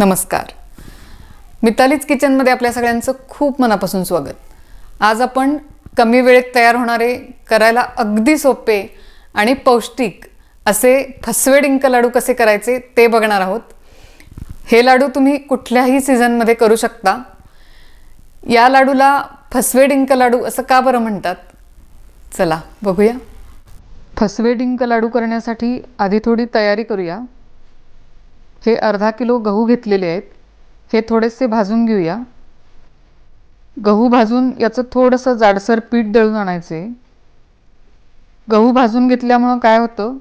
नमस्कार. मितालीच किचनमध्ये आपल्या सगळ्यांचं खूप मनापासून स्वागत. आज आपण कमी वेळेत तयार होणारे करायला अगदी सोपे आणि पौष्टिक असे फसवे डिंक लाडू कसे करायचे ते बघणार आहोत. हे लाडू तुम्ही कुठल्याही सीझनमध्ये करू शकता. या लाडूला फसवे डिंक लाडू असं का बरं म्हणतात? चला बघूया. फसवे डिंक लाडू करण्यासाठी आधी थोडी तयारी करूया. हे अर्धा किलो गहू घेतलेले आहेत. हे थोडेसे भाजून घेऊया. गहू भाजून याचं थोडंसं जाडसर पीठ दळून आणायचे. गहू भाजून घेतल्यामुळं काय होतं?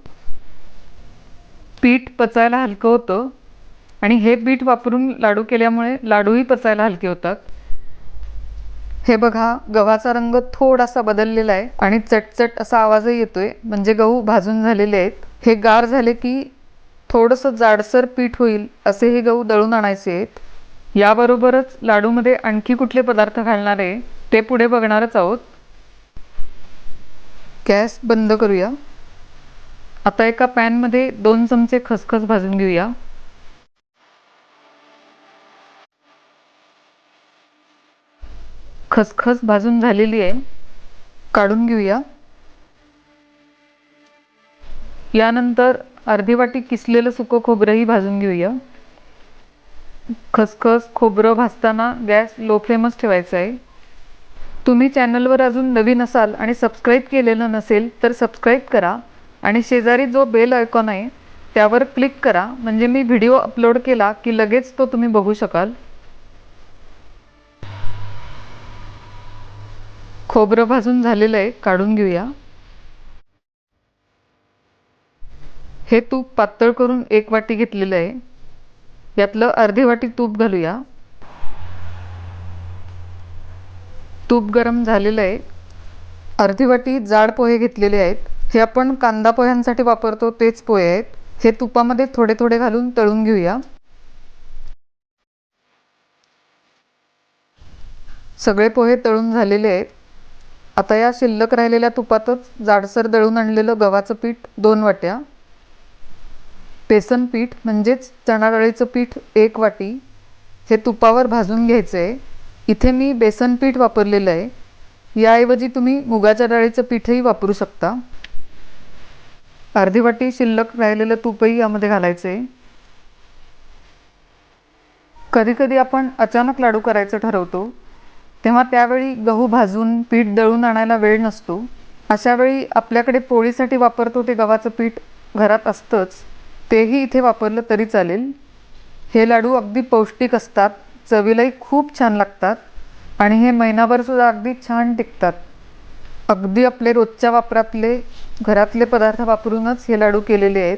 पीठ पचायला हलकं होतं आणि हे पीठ वापरून लाडू केल्यामुळे लाडूही पचायला हलके होतात. हे बघा गव्हाचा रंग थोडासा बदललेला आहे आणि चटचट असा आवाजही येतोय. म्हणजे गहू भाजून झालेले आहेत. हे गार झाले की थोडंसं जाडसर पीठ होईल असे हे गहू दळून आणायचे आहेत. याबरोबरच लाडूमध्ये आणखी कुठले पदार्थ घालणार आहे ते पुढे बघणारच आहोत. गॅस बंद करूया. आता एका पॅनमध्ये दोन चमचे खसखस भाजून घेऊया. खसखस भाजून झालेली आहे. काढून घेऊया. यानंतर अर्धी वाटी किसलेलं सुकं खोबरंही भाजून घेऊया. खसखस खोबरं भाजताना गॅस लो फ्लेमच ठेवायचा आहे. तुम्ही चॅनलवर अजून नवीन असाल आणि सबस्क्राईब केलेलं नसेल तर सबस्क्राईब करा आणि शेजारी जो बेल आयकॉन आहे त्यावर क्लिक करा. म्हणजे मी व्हिडिओ अपलोड केला की लगेच तो तुम्ही बघू शकाल. खोबरं भाजून झालेलं आहे काढून घेऊया. हे तूप पातळ करून एक वाटी घेतलेलं आहे. यातलं अर्धी वाटी तूप घालूया. तूप गरम झालेलं आहे. अर्धी वाटी जाड पोहे घेतलेले आहेत. हे आपण कांदा पोह्यांसाठी वापरतो तेच पोहे आहेत. हे तुपामध्ये थोडे थोडे घालून तळून घेऊया. सगळे पोहे तळून झालेले आहेत. आता या शिल्लक राहिलेल्या तुपातच जाडसर दळून आणलेलं गव्हाचं पीठ दोन वाट्या. बेसन पीठ म्हणजेच चणा डाळीचं पीठ एक वाटी हे तुपावर भाजून घ्यायचं. आहे इथे मी बेसन पीठ वापरलेलं आहे. याऐवजी तुम्ही मुगाच्या डाळीचं पीठही वापरू शकता. अर्धी वाटी शिल्लक राहिलेलं तूपही यामध्ये घालायचं. आहे कधीकधी आपण अचानक लाडू करायचं ठरवतो तेव्हा त्यावेळी गहू भाजून पीठ दळून आणायला वेळ नसतो. अशावेळी आपल्याकडे पोळीसाठी वापरतो ते गव्हाचं पीठ घरात असतंच. तेही इथे वापरलं तरी चालेल. हे लाडू अगदी पौष्टिक असतात चवीलाही खूप छान लागतात आणि हे महिनाभरसुद्धा अगदी छान टिकतात. अगदी आपले रोजच्या वापरातले घरातले पदार्थ वापरूनच हे लाडू केलेले आहेत.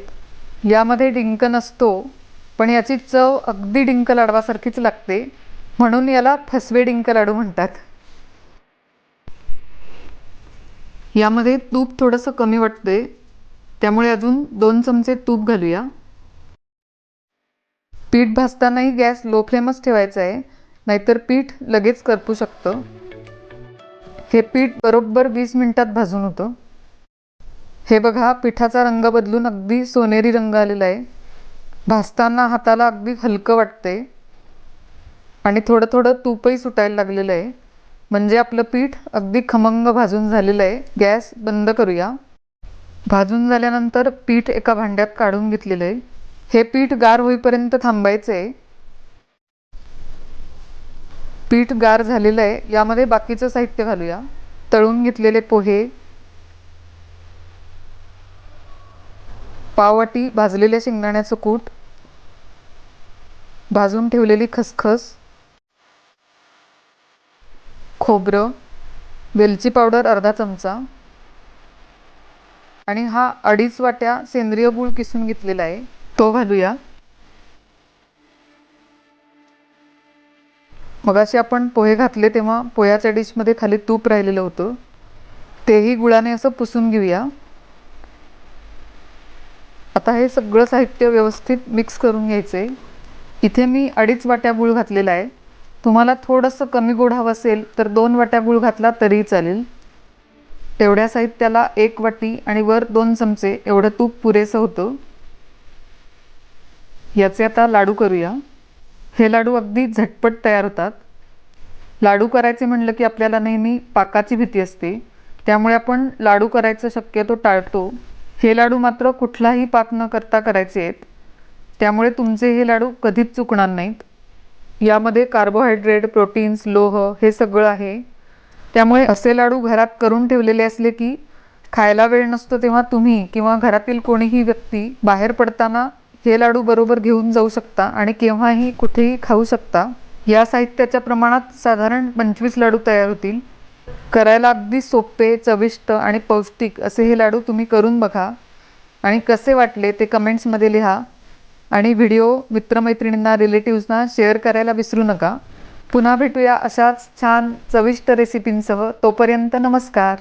यामध्ये डिंक नसतो पण याची चव अगदी डिंक लाडवासारखीच लागते म्हणून याला फसवे डिंक लाडू म्हणतात. यामध्ये तूप थोडंसं कमी वाटते त्यामुळे अजून दोन चमचे तूप घालूया. पीठ भाजतानाही गॅस लो फ्लेमच ठेवायचा आहे नाहीतर पीठ लगेच करपू शकतं. हे पीठ बरोबर वीस मिनिटात भाजून होतं. हे बघा पिठाचा रंग बदलून अगदी सोनेरी रंग आलेला आहे. भाजताना हाताला अगदी हलकं वाटते आणि थोडं थोडं तूपही सुटायला लागलेलं आहे. म्हणजे आपलं पीठ अगदी खमंग भाजून झालेलं आहे. गॅस बंद करूया. भाजून झाल्यानंतर पीठ एका भांड्यात काढून घेतलेलं आहे. हे पीठ गार होईपर्यंत थांबायचं आहे. पीठ गार झालेलं आहे. यामध्ये बाकीचं साहित्य घालूया. तळून घेतलेले पोहे पाववाटी भाजलेल्या शेंगदाण्याचं कूट भाजून ठेवलेली खसखस खोबरं वेलची पावडर अर्धा चमचा आणि हा अडीच वाट्या सेंद्रिय गूळ किसून घेतलेला आहे. तो घालूया. मगाशी आपण पोहे घातले तेव्हा पोह्याच्या डिशमध्ये खाली तूप राहिलेलं होतं. तेही गुळाने असं पुसून घेऊया. आता हे सगळं साहित्य व्यवस्थित मिक्स करून घ्यायचं आहे इथे मी अडीच वाट्या गूळ घातलेला आहे. तुम्हाला थोडंसं कमी गोड हवं असेल तर दोन वाट्या गूळ घातला तरीही चालेल. तेवढ्या साहित्याला एक वाटी आणि वर दोन चमचे एवढं तूप पुरेसं होतं. याचे आता लाडू करूया. हे लाडू अगदी झटपट तयार होतात. लाडू करायचे म्हणलं की आपल्याला नेहमी पाकाची भीती असते. त्यामुळे आपण लाडू करायचं शक्यतो टाळतो. हे लाडू मात्र कुठलाही पाक न करता करायचे आहेत. त्यामुळे तुमचे हे लाडू कधीच चुकणार नाहीत. यामध्ये कार्बोहायड्रेट प्रोटीन्स लोह हे सगळं आहे. त्यामुळे असे लाडू घरात करून ठेवलेले असले की खायला वेळ नसतो तेव्हा तुम्ही किंवा घरातील कोणीही व्यक्ती बाहेर पडताना हे लाडू बरोबर घेऊन जाऊ शकता आणि केव्हाही कुठेही खाऊ शकता. या साहित्याच्या प्रमाणात साधारण पंचवीस लाडू तयार होतील. करायला अगदी सोपे चविष्ट आणि पौष्टिक असे हे लाडू तुम्ही करून बघा. आणि कसे वाटले ते कमेंट्समध्ये लिहा. आणि व्हिडिओ मित्रमैत्रिणींना रिलेटिव्सना शेअर करायला विसरू नका. पुन्हा भेटूया अशाच छान चविष्ट रेसिपींसह तोपर्यंत नमस्कार.